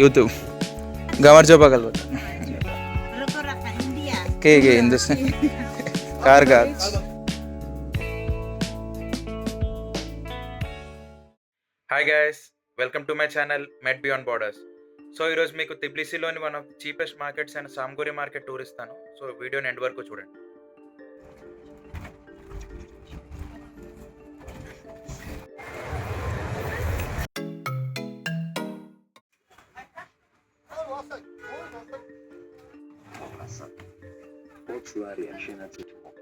YouTube గమర్ జోబా కల్ కే కే హిందుస్థాన్ కార్ car hi guys welcome to my channel met beyond borders so ఈరోజు మీకు తిబ్లిసిలోని one of cheapest markets and Samgori market tour ఇస్తాను సో వీడియోని ఎండ్ వరకు చూడండి. slow reaction at it TikTok.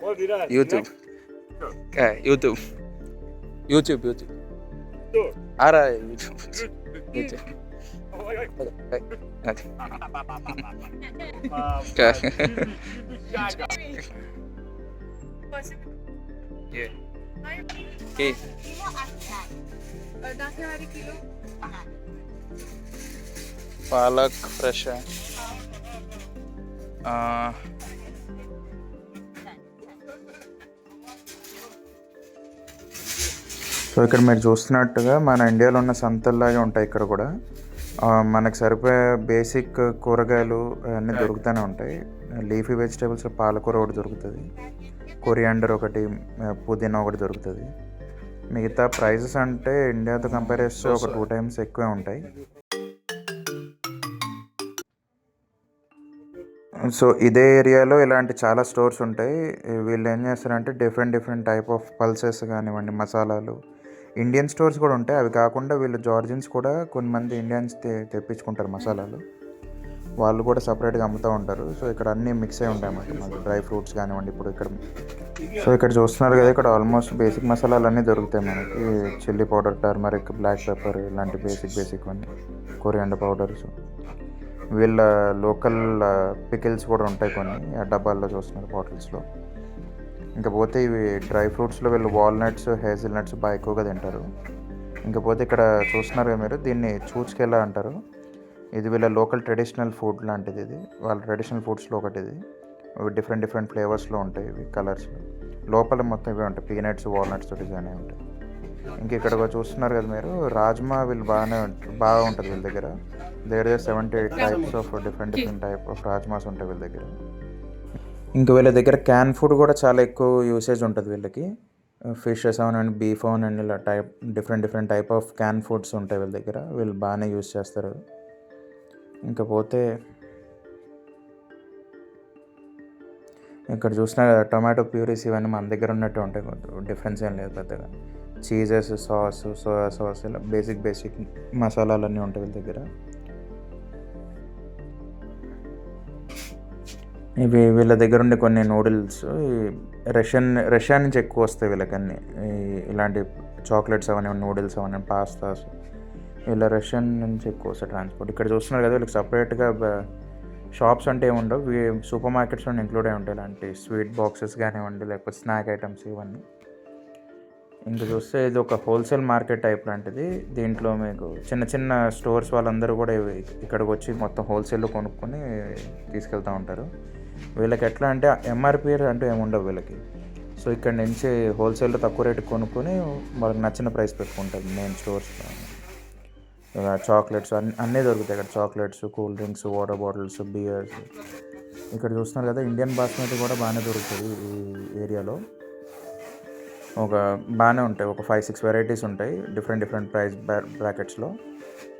What did I? YouTube. okay, YouTube. YouTube, YouTube. Ara YouTube. YouTube. Okay. Okay. Yeah. Okay. है आ, so ఇక్కడ మీరు చూస్తున్నట్టుగా మన ఇండియాలో ఉన్న సంతల్లాగే ఉంటాయి ఇక్కడ కూడా. ఆ, మనకు సరిపోయే బేసిక్ కూరగాయలు అన్నీ దొరుకుతూనే ఉంటాయి. లీఫీ వెజిటేబుల్స్ పాలకూర ఒకటి దొరుకుతుంది. కొరియాండర్ ఒకటి పుదీనా ఒకటి దొరుకుతుంది. మిగతా ప్రైజెస్ అంటే ఇండియాతో కంపేర్ చేస్తే ఒక టూ టైమ్స్ ఎక్కువే ఉంటాయి. సో ఇదే ఏరియాలో ఇలాంటి చాలా స్టోర్స్ ఉంటాయి. వీళ్ళు ఏం చేస్తారంటే different different type of pulses కానివ్వండి మసాలాలు. ఇండియన్ స్టోర్స్ కూడా ఉంటాయి. అవి కాకుండా వీళ్ళు జార్జిన్స్ కూడా కొంతమంది ఇండియన్స్ తె తెప్పించుకుంటారు మసాలాలు. వాళ్ళు కూడా సపరేట్గా అమ్ముతూ ఉంటారు. సో ఇక్కడ అన్నీ మిక్స్ అయి ఉంటాయి అన్నమాట. మనకి డ్రై ఫ్రూట్స్ కానివ్వండి ఇప్పుడు ఇక్కడ సో ఇక్కడ చూస్తున్నారు కదా ఇక్కడ ఆల్మోస్ట్ బేసిక్ మసాలాలు అన్నీ దొరుకుతాయి మనకి. Chilli powder turmeric black pepper ఇలాంటి బేసిక్ బేసిక్ అన్నీ. కొరియాండర్ పౌడర్స్ వీళ్ళ లోకల్ పికిల్స్ కూడా ఉంటాయి కొన్ని ఆ డబ్బాల్లో చూస్తున్నారు బాటిల్స్లో ఇంకా పోతే ఇవి డ్రై ఫ్రూట్స్లో వీళ్ళు వాల్నట్స్ హేజిల్ నట్స్ బాగా ఎక్కువగా తింటారు. ఇంకా పోతే ఇక్కడ చూస్తున్నారు కదా మీరు దీన్ని చూచుకెలా అంటారు. ఇది వీళ్ళ లోకల్ ట్రెడిషనల్ ఫుడ్ లాంటిది ఇది. వాళ్ళ ట్రెడిషనల్ ఫుడ్స్లో ఒకటి ఇది. డిఫరెంట్ డిఫరెంట్ ఫ్లేవర్స్లో ఉంటాయి ఇవి కలర్స్. లోపల మొత్తం ఇవే ఉంటాయి. పీనట్స్ వాల్నట్స్ డిజైన్ అయి ఉంటాయి. ఇంక ఇక్కడ చూస్తున్నారు కదా మీరు రాజ్మా వీళ్ళు బాగానే బాగా ఉంటుంది వీళ్ళ దగ్గర. దగ్గర seventy eight types of different different type of rajmas ఉంటాయి వీళ్ళ దగ్గర. ఇంకా వీళ్ళ దగ్గర క్యాన్ ఫుడ్ కూడా చాలా ఎక్కువ యూసేజ్ ఉంటుంది వీళ్ళకి. ఫిషెస్ అవనండి బీఫ్ అవనండి ఇలా type different different type of can foods ఉంటాయి వీళ్ళ దగ్గర. వీళ్ళు బాగానే యూస్ చేస్తారు. ఇంకపోతే ఇక్కడ చూసినా కదా టొమాటో ప్యూరీస్ ఇవన్నీ మన దగ్గర ఉన్నట్టు ఉంటాయి. డిఫరెన్స్ ఏం లేదు పెద్దగా. చీజెస్ సాస్ సోయా సాస్ ఇలా బేసిక్ బేసిక్ మసాలాలన్నీ ఉంటాయి వీళ్ళ దగ్గర. ఇవి వీళ్ళ దగ్గర ఉండే కొన్ని నూడిల్స్ రష్యన్ రష్యా నుంచి ఎక్కువ వస్తాయి వీళ్ళకన్నీ. ఈ ఇలాంటి చాక్లెట్స్ అవన్నీ నూడిల్స్ అవన్నీ పాస్తాస్ వీళ్ళ రష్యన్ నుంచి ఎక్కువ వస్తాయి ట్రాన్స్పోర్ట్ ఇక్కడ చూస్తున్నారు కదా వీళ్ళకి సపరేట్గా షాప్స్ అంటే ఉండవు సూపర్ మార్కెట్స్ ఇంక్లూడ్ అయి ఉంటాయి. ఇలాంటి స్వీట్ బాక్సెస్ కానివ్వండి లేకపోతే స్నాక్ ఐటమ్స్ ఇవన్నీ. ఇంకా చూస్తే ఇది ఒక హోల్సేల్ మార్కెట్ టైప్ లాంటిది. దీంట్లో మీకు చిన్న చిన్న స్టోర్స్ వాళ్ళందరూ కూడా ఇక్కడికి వచ్చి మొత్తం హోల్సేల్లో కొనుక్కొని తీసుకెళ్తూ ఉంటారు. వీళ్ళకి ఎట్లా అంటే ఎంఆర్పి అంటూ ఏముండవు వీళ్ళకి. సో ఇక్కడ నుంచి హోల్సేల్లో తక్కువ రేటు కొనుక్కొని వాళ్ళకి నచ్చిన ప్రైస్ పెట్టుకుంటారు మెయిన్ స్టోర్స్లో చాక్లెట్స్ అన్ని అన్నీ దొరుకుతాయి ఇక్కడ. Chocolates cool drinks water bottles beers. ఇక్కడ చూస్తున్నారు కదా ఇండియన్ బాస్మతి కూడా బాగానే దొరుకుతుంది ఈ ఏరియాలో. ఒక బాగానే ఉంటాయి. ఒక ఫైవ్ సిక్స్ వెరైటీస్ ఉంటాయి. డిఫరెంట్ డిఫరెంట్ ప్రైస్ బ్రాకెట్స్లో.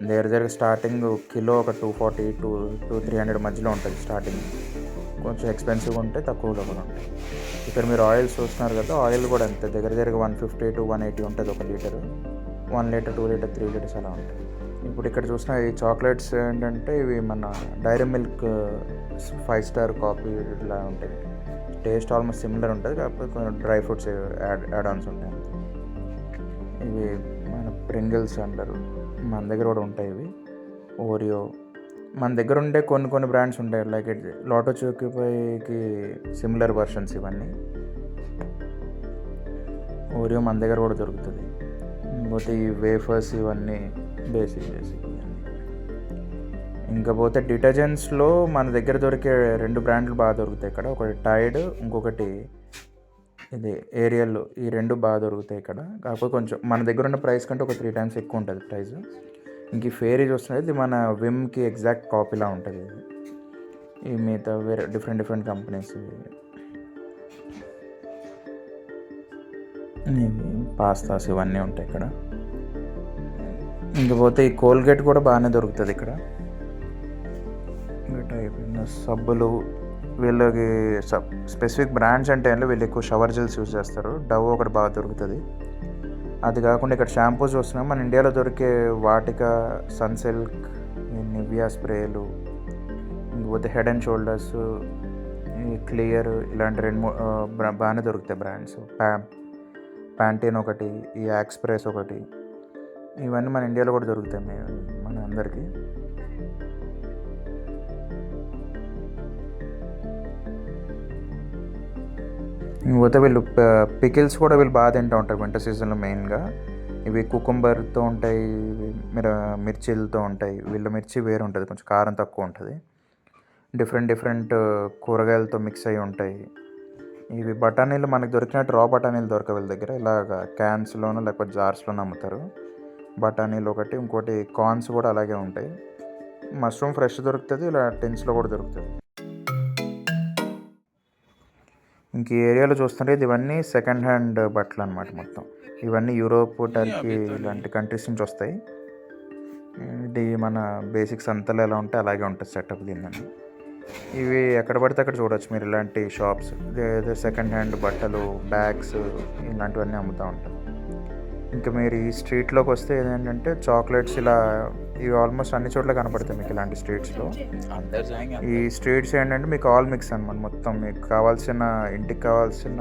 దగ్గర దగ్గర స్టార్టింగ్ కిలో ఒక two forty to two three hundred మధ్యలో ఉంటుంది స్టార్టింగ్. కొంచెం ఎక్స్పెన్సివ్గా ఉంటే తక్కువలో కూడా ఉంటాయి. ఇక్కడ మీరు ఆయిల్స్ చూస్తున్నారు కదా ఆయిల్ కూడా అంతే. దగ్గర దగ్గర one fifty to one eighty ఉంటుంది ఒక litre. One litre two litre three litres అలా ఉంటాయి. ఇప్పుడు ఇక్కడ చూసిన ఈ చాక్లెట్స్ ఏంటంటే ఇవి మన Dairy Milk Five Star coffee ఇట్లా ఉంటాయి. టేస్ట్ ఆల్మోస్ట్ సిమిలర్ ఉంటుంది కాకపోతే కొంచెం dry fruits add add ons ఉంటాయి. ఇవి మన ప్రింగిల్స్ అంటారు. మన దగ్గర కూడా ఉంటాయి ఇవి. ఓరియో. మన దగ్గర ఉండే కొన్ని కొన్ని బ్రాండ్స్ ఉంటాయి. లైక్ లోటో చూకిపైకి సిమిలర్ వర్షన్స్ ఇవన్నీ. ఓరియో మన దగ్గర కూడా దొరుకుతుంది. ఇంకోటి ఈ వేఫర్స్ ఇవన్నీ. బేసిక్ బేసిక్ ఇంకా పోతే డిటర్జెంట్స్లో మన దగ్గర దొరికే రెండు బ్రాండ్లు బాగా దొరుకుతాయి ఇక్కడ. ఒకటి టైడ్ ఇంకొకటి ఇది ఏరియల్ ఈ రెండు బాగా దొరుకుతాయి ఇక్కడ. కాకపోతే కొంచెం మన దగ్గర ఉన్న ప్రైస్ కంటే ఒక త్రీ టైమ్స్ ఎక్కువ ఉంటుంది ప్రైస్. ఇంక ఈ ఫేరీ చూస్తున్నది ఇది మన విమ్కి ఎగ్జాక్ట్ కాపీలా ఉంటుంది ఇది. ఈ మిగతా వేరే డిఫరెంట్ డిఫరెంట్ కంపెనీస్ ఇవి పాస్తాస్ ఇవన్నీ ఉంటాయి ఇక్కడ. ఇంకపోతే ఈ కోల్గేట్ కూడా బాగానే దొరుకుతుంది ఇక్కడ. సబ్బులు వీళ్ళకి సబ్ స్పెసిఫిక్ బ్రాండ్స్ అంటే ఏంటో వీళ్ళు ఎక్కువ షవర్ జెల్స్ యూజ్ చేస్తారు. డవ్ ఒకటి బాగా దొరుకుతుంది. అది కాకుండా ఇక్కడ షాంపూస్ వస్తున్నాయి మన ఇండియాలో దొరికే వాటిక సన్సిల్క్ నివియా స్ప్రేలు ఇంకపోతే హెడ్ అండ్ షోల్డర్స్ క్లియర్ ఇలాంటి రెండు మూడు బాగానే దొరుకుతాయి బ్రాండ్స్. ప్యా ప్యాంటీన్ ఒకటి ఈ యాక్స్ప్రెస్ ఒకటి. ఇవన్నీ మన ఇండియాలో కూడా దొరుకుతాయి మన అందరికీ. ఇంకపోతే వీళ్ళు పికిల్స్ కూడా వీళ్ళు బాగా తింటూ ఉంటారు వింటర్ సీజన్లో మెయిన్గా. ఇవి కుకుంబర్తో ఉంటాయి ఇవి మిర మిర్చీలతో ఉంటాయి. వీళ్ళ మిర్చి వేరు ఉంటుంది కొంచెం కారం తక్కువ ఉంటుంది. డిఫరెంట్ డిఫరెంట్ కూరగాయలతో మిక్స్ అయి ఉంటాయి. ఇవి బఠానీలు మనకు దొరికినట్టు రా బఠానీలు దొరక వీళ్ళ దగ్గర. ఇలాగ క్యాన్స్లోనూ లేకపోతే జార్స్లోనూ అమ్ముతారు. బఠానీలు ఒకటి ఇంకోటి కార్న్స్ కూడా అలాగే ఉంటాయి. మష్రూమ్ ఫ్రెష్ దొరుకుతుంది ఇలా టెన్స్లో కూడా దొరుకుతుంది. ఇంక ఏరియాలో చూస్తుంటే ఇది ఇవన్నీ సెకండ్ హ్యాండ్ బట్టలు అనమాట మొత్తం. ఇవన్నీ యూరోప్ టర్కీ ఇలాంటి కంట్రీస్ నుంచి వస్తాయి. ఇది మన బేసిక్స్ అంతలో ఎలా ఉంటే అలాగే ఉంటుంది సెటప్ దీన్ని ఇవి ఎక్కడ పడితే అక్కడ చూడొచ్చు మీరు ఇలాంటి షాప్స్. సెకండ్ హ్యాండ్ బట్టలు బ్యాగ్స్ ఇలాంటివన్నీ అమ్ముతూ ఉంటారు. ఇంకా మీరు ఈ స్ట్రీట్లోకి వస్తే ఏంటంటే చాక్లెట్స్ ఇలా ఇవి ఆల్మోస్ట్ అన్ని చోట్ల కనపడతాయి మీకు ఇలాంటి స్ట్రీట్స్లో. ఈ స్ట్రీట్స్ ఏంటంటే మీకు ఆల్ మిక్స్ అనమాట మొత్తం. మీకు కావాల్సిన ఇంటికి కావాల్సిన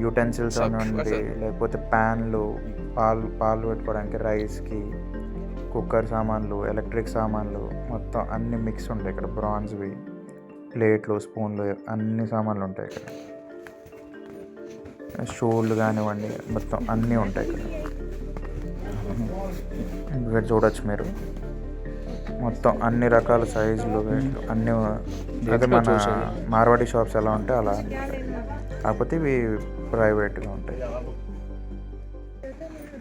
యూటెన్సిల్స్ అనివ్వండి లేకపోతే ప్యాన్లు పాలు పాలు పెట్టుకోవడానికి రైస్కి కుక్కర్ సామాన్లు ఎలక్ట్రిక్ సామాన్లు మొత్తం అన్ని మిక్స్ ఉంటాయి ఇక్కడ. బ్రాన్స్వి ప్లేట్లు స్పూన్లు అన్ని సామాన్లు ఉంటాయి ఇక్కడ. షోలు కానివ్వండి మొత్తం అన్నీ ఉంటాయి ఇక్కడ. ఇక్కడ చూడొచ్చు మీరు. మొత్తం అన్ని రకాల సైజులు అన్ని అదే మన మార్వాడి షాప్స్ ఎలా ఉంటాయి అలా కాకపోతే ఇవి ప్రైవేట్గా ఉంటాయి.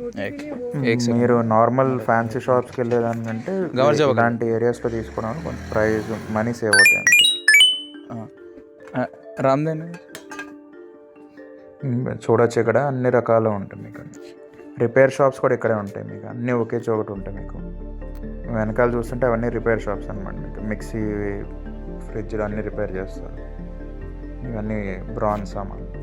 Hmm. మీరు నార్మల్ ఫ్యాన్సీ షాప్స్కి వెళ్ళేదానికంటే ఇలాంటి ఏరియాస్లో తీసుకోవడానికి కొంచెం ప్రైస్ మనీ సేవ్ అవుతాయి రామ్దేనా చూడొచ్చు ఇక్కడ అన్ని రకాలు ఉంటాయి మీకు. రిపేర్ షాప్స్ కూడా ఇక్కడే ఉంటాయి మీకు. అన్నీ ఒకే చోటు ఉంటాయి మీకు. వెనకాల చూస్తుంటే అవన్నీ రిపేర్ షాప్స్ అనమాట మీకు. మిక్సీ ఫ్రిడ్జ్లు అన్నీ రిపేర్ చేస్తారు. ఇవన్నీ బ్రాన్స్ సామాన్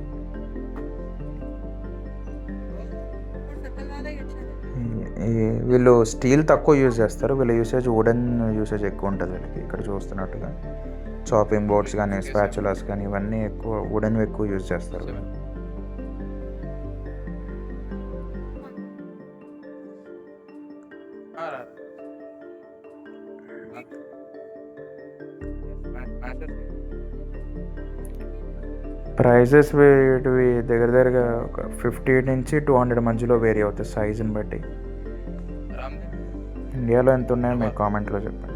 ఈ- వీళ్ళు స్టీల్ తక్కువ యూజ్ చేస్తారు. వీళ్ళ యూసేజ్ వుడెన్ యూసేజ్ ఎక్కువ ఉంటుంది వీళ్ళకి. ఇక్కడ చూస్తున్నట్టుగా. చాపింగ్ బోర్డ్స్ కానీ స్పాచులాస్ కానీ ఇవన్నీ ఎక్కువ వుడెన్ ఎక్కువ యూజ్ చేస్తారు ప్రైజెస్ వేటివి దగ్గర దగ్గరగా ఒక ఫిఫ్టీ నుంచి టూ హండ్రెడ్ మధ్యలో వేరీ అవుతాయి సైజుని బట్టి. ఇండియాలో ఎంత ఉన్నాయో మీ కామెంట్లో చెప్పండి.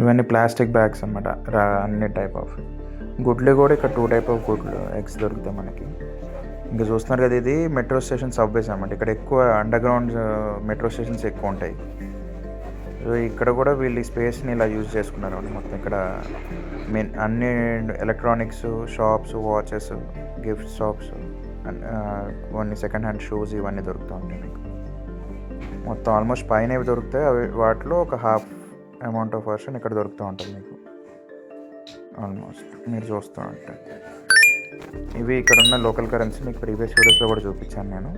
ఇవన్నీ ప్లాస్టిక్ బ్యాగ్స్ అనమాట రా అన్ని టైప్ ఆఫ్ గుడ్లు కూడా ఇక్కడ టూ టైప్ ఆఫ్ గుడ్లు ఎగ్స్ దొరుకుతాయి మనకి. ఇంకా చూస్తున్నారు కదా ఇది మెట్రో స్టేషన్ సబ్వేస్ అనమాట ఇక్కడ ఎక్కువ అండర్గ్రౌండ్ మెట్రో స్టేషన్స్ ఎక్కువ ఉంటాయి. సో ఇక్కడ కూడా వీళ్ళు ఈ స్పేస్ని ఇలా యూజ్ చేసుకున్నారు అండి మొత్తం ఇక్కడ మెయిన్ అన్ని electronics shops watches gift shops కొన్ని సెకండ్ హ్యాండ్ షూస్ ఇవన్నీ దొరుకుతూ ఉంటాయి. మీకు మొత్తం ఆల్మోస్ట్ పైన ఏవి దొరుకుతాయి. అవి వాటిలో ఒక హాఫ్ అమౌంట్ ఆఫ్ వర్షన్ ఇక్కడ దొరుకుతూ ఉంటుంది మీకు. ఆల్మోస్ట్ మీరు చూస్తూ ఉంటే. ఇవి ఇక్కడ ఉన్న లోకల్ కరెన్సీ మీకు ప్రీవియస్ వీడియోస్లో కూడా చూపించాను నేను.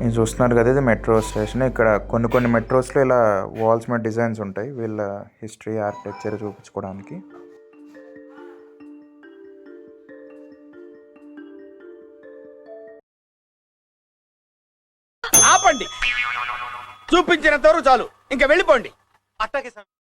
నేను చూస్తున్నారు కదా ఇది మెట్రో స్టేషన్. ఇక్కడ కొన్ని కొన్ని మెట్రోస్లో ఇలా వాల్స్ మీద డిజైన్స్ ఉంటాయి. వీళ్ళ హిస్టరీ ఆర్కిటెక్చర్ చూపించుకోవడానికి. చూపించినంత వరకు చాలు. ఇంకా వెళ్ళిపోండి. అట్టాగే